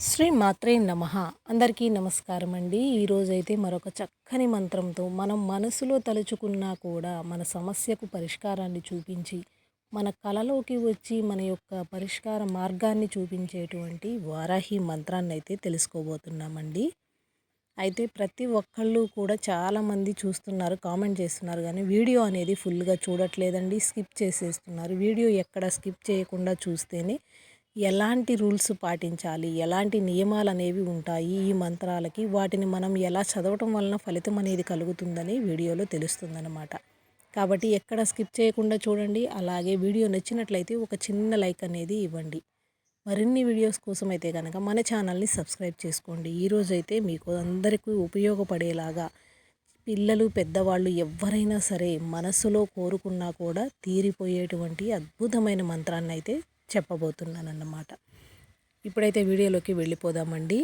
శ్రీ మాత్రే నమ. అందరికీ నమస్కారం అండి. ఈరోజైతే మరొక చక్కని మంత్రంతో మనం మనసులో తలుచుకున్నా కూడా మన సమస్యకు పరిష్కారాన్ని చూపించి మన కలలోకి వచ్చి మన యొక్క పరిష్కార మార్గాన్ని చూపించేటువంటి వారాహి మంత్రాన్ని అయితే తెలుసుకోబోతున్నామండి. అయితే ప్రతి ఒక్కళ్ళు కూడా చాలామంది చూస్తున్నారు కామెంట్ చేస్తున్నారు కానీ వీడియో అనేది ఫుల్గా చూడట్లేదండి స్కిప్ చేసేస్తున్నారు. వీడియో ఎక్కడ స్కిప్ చేయకుండా చూస్తేనే ఎలాంటి రూల్స్ పాటించాలి? ఎలాంటి నియమాలు అనేవి ఉంటాయి ఈ మంత్రాలకి? వాటిని మనం ఎలా చదవటం వలన ఫలితం అనేది కలుగుతుందని వీడియోలో తెలుస్తుందన్నమాట. కాబట్టి ఎక్కడ స్కిప్ చేయకుండా చూడండి. అలాగే వీడియో నచ్చినట్లయితే ఒక చిన్న లైక్ అనేది ఇవ్వండి. మరిన్ని వీడియోస్ కోసం అయితే కనుక మన ఛానల్ని సబ్స్క్రైబ్ చేసుకోండి. ఈరోజు అయితే మీకు అందరికీ ఉపయోగపడేలాగా పిల్లలు పెద్దవాళ్ళు ఎవరైనా సరే మనసులో కోరుకున్నా కూడా తీరిపోయేటువంటి అద్భుతమైన మంత్రాన్ని అయితే చెప్పబోతున్నానన్నమాట. ఇప్పుడైతే వీడియోలోకి వెళ్ళిపోదామండి.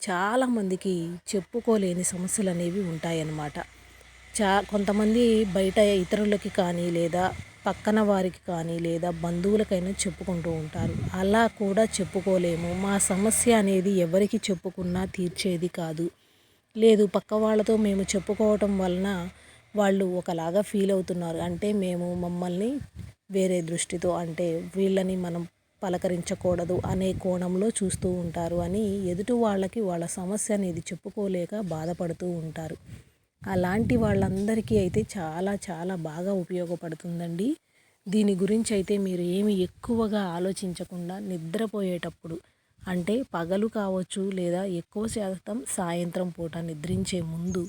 చాలామందికి చెప్పుకోలేని సమస్యలు అనేవి ఉంటాయన్నమాట. చా కొంతమంది బయట ఇతరులకి కానీ లేదా పక్కన వారికి కానీ లేదా బంధువులకైనా చెప్పుకుంటూ ఉంటారు. అలా కూడా చెప్పుకోలేము. మా సమస్య అనేది ఎవరికి చెప్పుకున్నా తీర్చేది కాదు. లేదు పక్క వాళ్ళతో మేము చెప్పుకోవటం వలన వాళ్ళు ఒకలాగా ఫీల్ అవుతున్నారు. అంటే మేము మమ్మల్ని వేరే దృష్టితో అంటే వీళ్ళని మనం పలకరించకూడదు అనే కోణంలో చూస్తూ ఉంటారు అని ఎదుటి వాళ్ళకి వాళ్ళ సమస్య అనేది చెప్పుకోలేక బాధపడుతూ ఉంటారు. అలాంటి వాళ్ళందరికీ అయితే చాలా చాలా బాగా ఉపయోగపడుతుందండి. దీని గురించి అయితే మీరు ఏమి ఎక్కువగా ఆలోచించకుండా నిద్రపోయేటప్పుడు అంటే పగలు కావచ్చు లేదా ఎక్కువ శాతం సాయంత్రం పూట నిద్రించే ముందు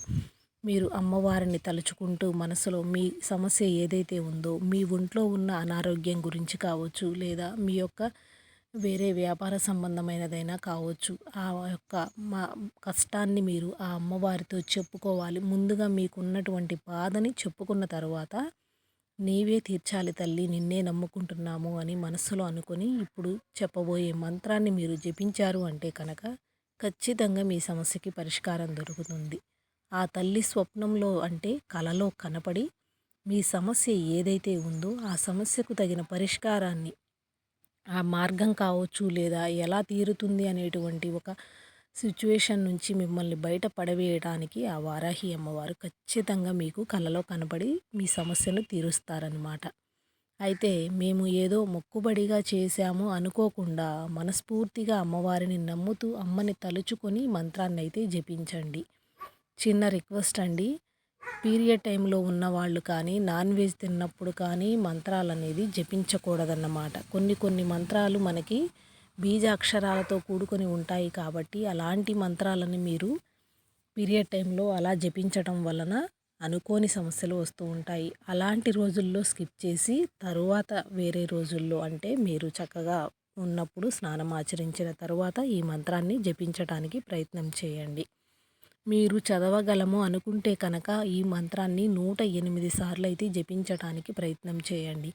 మీరు అమ్మవారిని తలుచుకుంటూ మనసులో మీ సమస్య ఏదైతే ఉందో మీ ఒంట్లో ఉన్న అనారోగ్యం గురించి కావచ్చు లేదా మీ యొక్క వేరే వ్యాపార సంబంధమైనదైనా కావచ్చు ఆ యొక్క మా కష్టాన్ని మీరు ఆ అమ్మవారితో చెప్పుకోవాలి. ముందుగా మీకున్నటువంటి బాధని చెప్పుకున్న తర్వాత నీవే తీర్చాలి తల్లి నిన్నే నమ్ముకుంటున్నాము అని మనస్సులో అనుకొని ఇప్పుడు చెప్పబోయే మంత్రాన్ని మీరు జపించారు అంటే కనుక ఖచ్చితంగా మీ సమస్యకి పరిష్కారం దొరుకుతుంది. ఆ తల్లి స్వప్నంలో అంటే కలలో కనపడి మీ సమస్య ఏదైతే ఉందో ఆ సమస్యకు తగిన పరిష్కారాన్ని ఆ మార్గం కావచ్చు లేదా ఎలా తీరుతుంది అనేటువంటి ఒక సిచ్యువేషన్ నుంచి మిమ్మల్ని బయట పడవేయడానికి ఆ వారాహి అమ్మవారు ఖచ్చితంగా మీకు కలలో కనపడి మీ సమస్యను తీరుస్తారనమాట అయితే మేము ఏదో మొక్కుబడిగా చేశాము అనుకోకుండా మనస్ఫూర్తిగా అమ్మవారిని నమ్ముతూ అమ్మని తలుచుకొని మంత్రాన్ని అయితే జపించండి. చిన్న రిక్వెస్ట్ అండి. పీరియడ్ టైంలో ఉన్న వాళ్ళు కానీ నాన్ వెజ్ తిన్నప్పుడు కానీ మంత్రాలు అనేది జపించకూడదన్నమాట. కొన్ని కొన్ని మంత్రాలు మనకి బీజాక్షరాలతో కూడుకొని ఉంటాయి కాబట్టి అలాంటి మంత్రాలని మీరు పీరియడ్ టైంలో అలా జపించటం వలన అనుకోని సమస్యలు వస్తూ ఉంటాయి. అలాంటి రోజుల్లో స్కిప్ చేసి తరువాత వేరే రోజుల్లో అంటే మీరు చక్కగా ఉన్నప్పుడు స్నానం ఆచరించిన తరువాత ఈ మంత్రాన్ని జపించటానికి ప్రయత్నం చేయండి. మీరు చదవగలము అనుకుంటే కనుక ఈ మంత్రాన్ని నూట ఎనిమిది సార్లు అయితే జపించటానికి ప్రయత్నం చేయండి.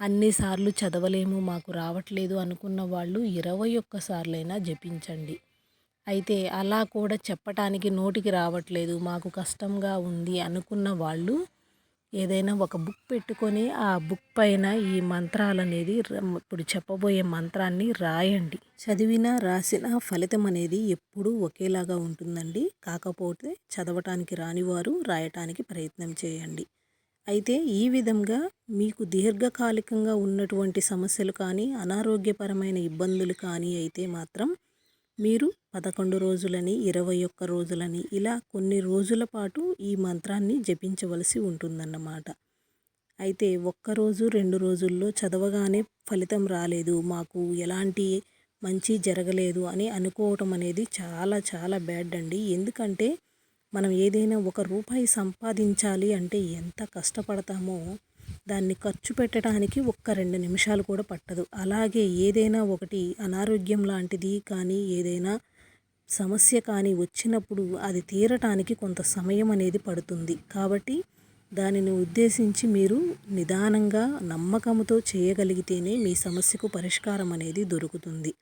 అన్నిసార్లు చదవలేము మాకు రావట్లేదు అనుకున్న వాళ్ళు ఇరవై ఒక్కసార్లైనా జపించండి. అయితే అలా కూడా చెప్పటానికి నోటికి రావట్లేదు మాకు కష్టంగా ఉంది అనుకున్న వాళ్ళు ఏదైనా ఒక బుక్ పెట్టుకొని ఆ బుక్ పైన ఈ మంత్రాలు అనేది ఇప్పుడు చెప్పబోయే మంత్రాన్ని రాయండి. చదివిన రాసిన ఫలితం అనేది ఎప్పుడూ ఒకేలాగా ఉంటుందండి. కాకపోతే చదవటానికి రానివారు రాయటానికి ప్రయత్నం చేయండి. అయితే ఈ విధంగా మీకు దీర్ఘకాలికంగా ఉన్నటువంటి సమస్యలు కానీ అనారోగ్యపరమైన ఇబ్బందులు కానీ అయితే మాత్రం మీరు పదకొండు రోజులని ఇరవై ఒక్క రోజులని ఇలా కొన్ని రోజుల పాటు ఈ మంత్రాన్ని జపించవలసి ఉంటుందన్నమాట. అయితే ఒక్కరోజు రెండు రోజుల్లో చదవగానే ఫలితం రాలేదు. మాకు ఎలాంటి మంచి జరగలేదు అని అనుకోవటం అనేది చాలా చాలా బ్యాడ్ అండి. ఎందుకంటే మనం ఏదైనా ఒక రూపాయి సంపాదించాలి అంటే ఎంత కష్టపడతామో దాన్ని ఖర్చు పెట్టడానికి ఒక్క రెండు నిమిషాలు కూడా పట్టదు. అలాగే ఏదైనా ఒకటి అనారోగ్యం లాంటిది కానీ ఏదైనా సమస్య కానీ వచ్చినప్పుడు అది తీరటానికి కొంత సమయం అనేది పడుతుంది. కాబట్టి దానిని ఉద్దేశించి మీరు నిదానంగా నమ్మకంతో చేయగలిగితేనే మీ సమస్యకు పరిష్కారం అనేది దొరుకుతుంది.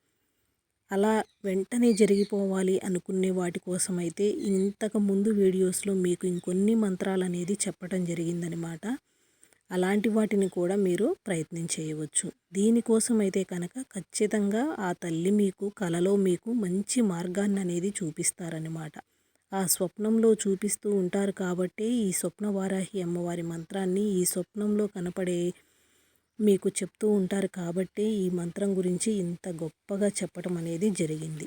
అలా వెంటనే జరిగిపోవాలి అనుకునే వాటి కోసమైతే ఇంతకు ముందు వీడియోస్లో మీకు ఇంకొన్ని మంత్రాలు అనేది చెప్పడం జరిగిందనమాట. అలాంటి వాటిని కూడా మీరు ప్రయత్నం చేయవచ్చు. దీనికోసం అయితే కనుక ఖచ్చితంగా ఆ తల్లి మీకు కలలో మీకు మంచి మార్గాన్ని అనేది చూపిస్తారనమాట ఆ స్వప్నంలో చూపిస్తూ ఉంటారు కాబట్టే ఈ స్వప్న వారాహి అమ్మవారి మంత్రాన్ని ఈ స్వప్నంలో కనపడే మీకు చెప్తూ ఉంటారు కాబట్టే ఈ మంత్రం గురించి ఇంత గొప్పగా చెప్పడం అనేది జరిగింది.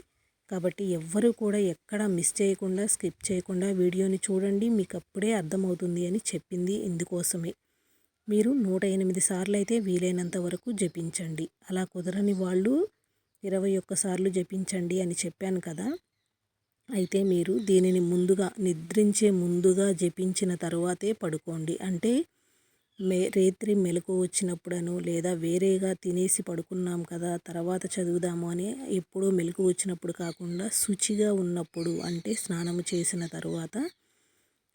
కాబట్టి ఎవ్వరూ కూడా ఎక్కడ మిస్ చేయకుండా స్కిప్ చేయకుండా వీడియోని చూడండి మీకు అప్పుడే అర్థమవుతుంది అని చెప్పింది ఇందుకోసమే. మీరు నూట ఎనిమిది సార్లు అయితే వీలైనంత వరకు జపించండి. అలా కుదరని వాళ్ళు ఇరవై ఒక్కసార్లు జపించండి అని చెప్పాను కదా. అయితే మీరు దీనిని ముందుగా నిద్రించే ముందుగా జపించిన తర్వాతే పడుకోండి. అంటే మే రేత్రి మెలకు వచ్చినప్పుడను లేదా వేరేగా తినేసి పడుకున్నాం కదా తర్వాత చదువుదాము అని ఎప్పుడో మెలకు వచ్చినప్పుడు కాకుండా శుచిగా ఉన్నప్పుడు అంటే స్నానము చేసిన తర్వాత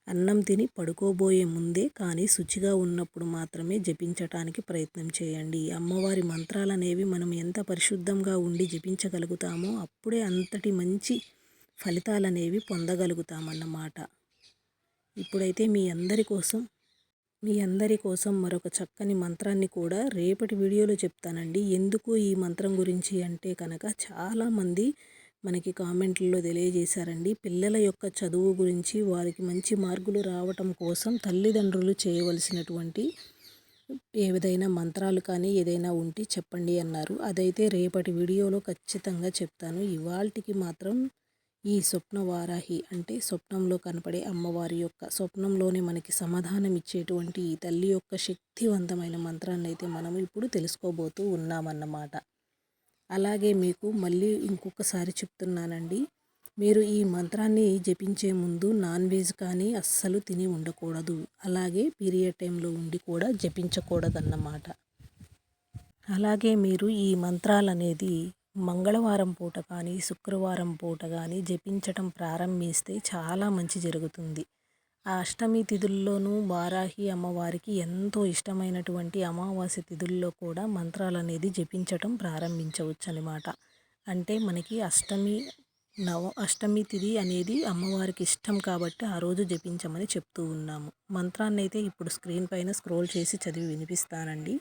అన్నం తిని పడుకోబోయే ముందే కానీ శుచిగా ఉన్నప్పుడు మాత్రమే జపించటానికి ప్రయత్నం చేయండి. అమ్మవారి మంత్రాలనేవి మనం ఎంత పరిశుద్ధంగా ఉండి జపించగలుగుతామో అప్పుడే అంతటి మంచి ఫలితాలనేవి పొందగలుగుతామన్నమాట. ఇప్పుడైతే మీ అందరి కోసం మీ అందరి కోసం మరొక చక్కని మంత్రాన్ని కూడా రేపటి వీడియోలో చెప్తానండి. ఎందుకు ఈ మంత్రం గురించి అంటే కనుక చాలామంది మనకి కామెంట్లలో తెలియజేశారండి. పిల్లల యొక్క చదువు గురించి వారికి మంచి మార్కులు రావటం కోసం తల్లిదండ్రులు చేయవలసినటువంటి ఏదైనా మంత్రాలు కానీ ఏదైనా ఉంటే చెప్పండి అన్నారు. అదైతే రేపటి వీడియోలో ఖచ్చితంగా చెప్తాను. ఇవాళకి మాత్రం ఈ స్వప్న వారాహి అంటే స్వప్నంలో కనపడే అమ్మవారి యొక్క స్వప్నంలోనే మనకి సమాధానం ఇచ్చేటువంటి ఈ తల్లి యొక్క శక్తివంతమైన మంత్రాన్ని అయితే మనం ఇప్పుడు తెలుసుకోబోతూ ఉన్నామన్నమాట. అలాగే మీకు మళ్ళీ ఇంకొకసారి చెప్తున్నానండి. మీరు ఈ మంత్రాన్ని జపించే ముందు నాన్ వెజ్ కానీ అస్సలు తిని ఉండకూడదు. అలాగే పీరియడ్ టైంలో ఉండి కూడా జపించకూడదన్నమాట. అలాగే మీరు ఈ మంత్రాలనేది మంగళవారం పూట కానీ శుక్రవారం పూట కానీ జపించటం ప్రారంభిస్తే చాలా మంచి జరుగుతుంది. ఆ అష్టమి తిథుల్లోనూ వారాహి అమ్మవారికి ఎంతో ఇష్టమైనటువంటి అమావాస్య తిథుల్లో కూడా మంత్రాలు అనేది జపించటం ప్రారంభించవచ్చు అనమాట అంటే మనకి అష్టమి నవ అష్టమి తిథి అనేది అమ్మవారికి ఇష్టం కాబట్టి ఆ రోజు జపించమని చెప్తూ ఉన్నాము. మంత్రాన్ని అయితే ఇప్పుడు స్క్రీన్ పైన స్క్రోల్ చేసి చదివి వినిపిస్తానండి.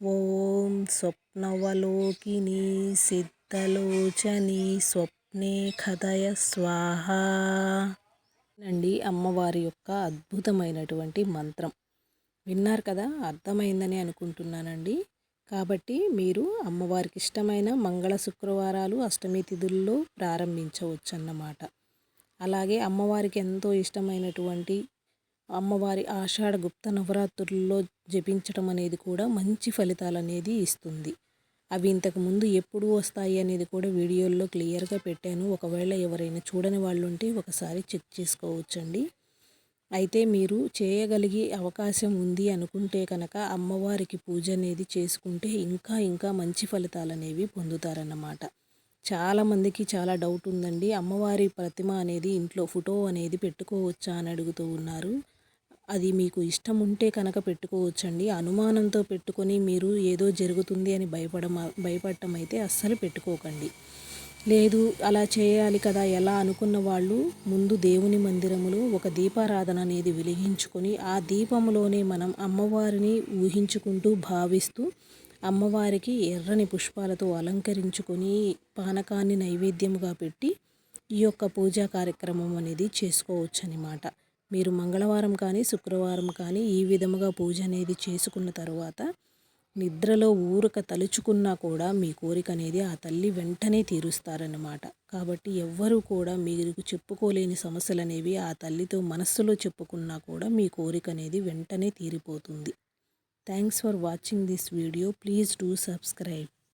ఓం స్వప్నవలోకిని సిద్ధలోచని స్వప్నే కథయ స్వాహ. అండి అమ్మవారి యొక్క అద్భుతమైనటువంటి మంత్రం. విన్నారు కదా అర్థమైందని అనుకుంటున్నానండి. కాబట్టి మీరు అమ్మవారికి ఇష్టమైన మంగళ శుక్రవారాలు అష్టమి తిథుల్లో ప్రారంభించవచ్చు అన్నమాట అలాగే అమ్మవారికి ఎంతో ఇష్టమైనటువంటి అమ్మవారి ఆషాఢ గుప్త నవరాత్రుల్లో జపించడం అనేది కూడా మంచి ఫలితాలు అనేది ఇస్తుంది. అవి ఇంతకుముందు ఎప్పుడు వస్తాయి అనేది కూడా వీడియోల్లో క్లియర్గా పెట్టాను. ఒకవేళ ఎవరైనా చూడని వాళ్ళు ఉంటే ఒకసారి చెక్ చేసుకోవచ్చండి. అయితే మీరు చేయగలిగే అవకాశం ఉంది అనుకుంటే కనుక అమ్మవారికి పూజ అనేది చేసుకుంటే ఇంకా ఇంకా మంచి ఫలితాలు అనేవి పొందుతారన్నమాట. చాలామందికి చాలా డౌట్ ఉందండి. అమ్మవారి ప్రతిమ అనేది ఇంట్లో ఫోటో అనేది పెట్టుకోవచ్చా అని అడుగుతూ ఉన్నారు. అది మీకు ఇష్టం ఉంటే కనుక పెట్టుకోవచ్చండి. అనుమానంతో పెట్టుకొని మీరు ఏదో జరుగుతుంది అని భయపడ భయపడటం అయితే అస్సలు పెట్టుకోకండి. లేదు అలా చేయాలి కదా ఎలా అనుకున్న వాళ్ళు ముందు దేవుని మందిరములో ఒక దీపారాధన అనేది వెలిగించుకొని ఆ దీపంలోనే మనం అమ్మవారిని ఊహించుకుంటూ భావిస్తూ అమ్మవారికి ఎర్రని పుష్పాలతో అలంకరించుకొని పానకాన్ని నైవేద్యముగా పెట్టి ఈ యొక్క పూజా కార్యక్రమం అనేది చేసుకోవచ్చు అన్నమాట మీరు మంగళవారం కానీ శుక్రవారం కానీ ఈ విధముగా పూజ అనేది చేసుకున్న తర్వాత నిద్రలో ఊరక తలుచుకున్నా కూడా మీ కోరిక అనేది ఆ తల్లి వెంటనే తీరుస్తారన్నమాట. కాబట్టి ఎవ్వరూ కూడా మీరు చెప్పుకోలేని సమస్యలు అనేవి ఆ తల్లితో మనస్సులో చెప్పుకున్నా కూడా మీ కోరిక అనేది వెంటనే తీరిపోతుంది. Thanks for watching this video please do subscribe